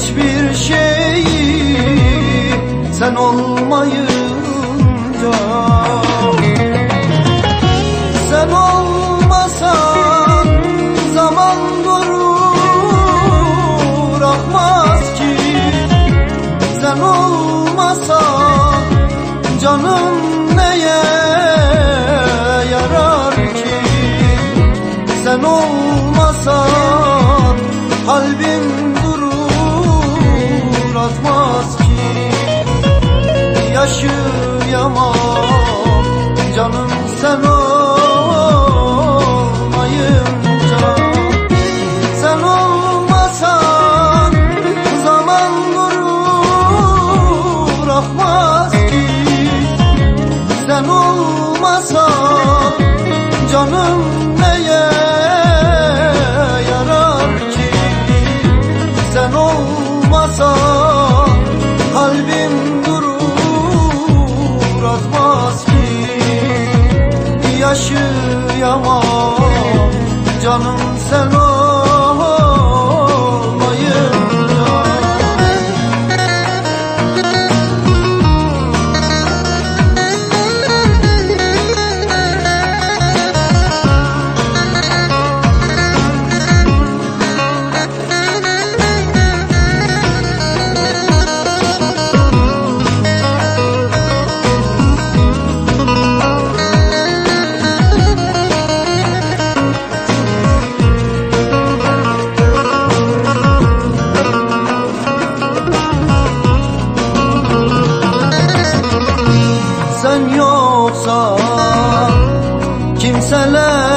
hiçbir şeyi sen olmayınca. Sen olmasan zaman durur akmaz ki. Sen olmasan canım neye yarar ki? Sen olmasan Sen olmasan canım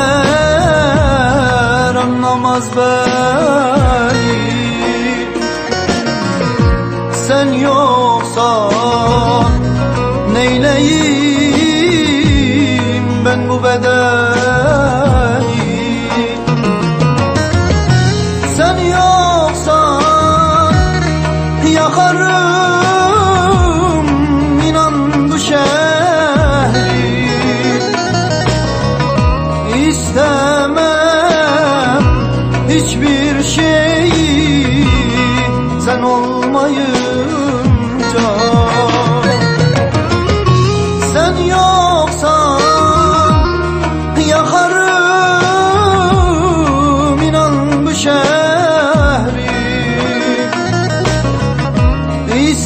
kimseler anlamaz beni. Sen yoksan neyleyim ben bu bedeni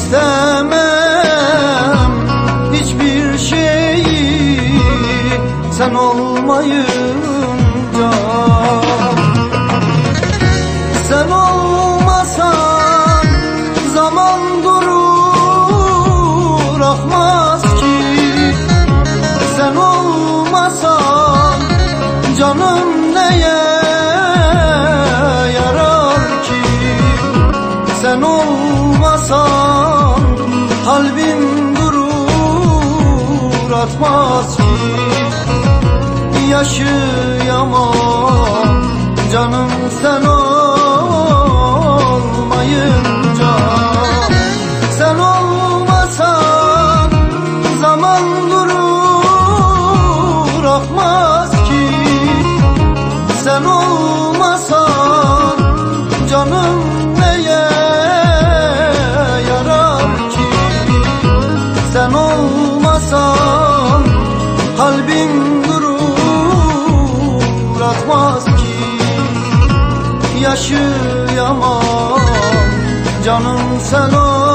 İstemem hiçbir şeyi sen olmayınca. Sen olmasan Yaşayamam canım sen olmayınca. Sen olmasan zaman durur akmaz ki. Sen olmasan canım neye yarar ki? Sen olmasan kalbim Yaşayamam canım sen ol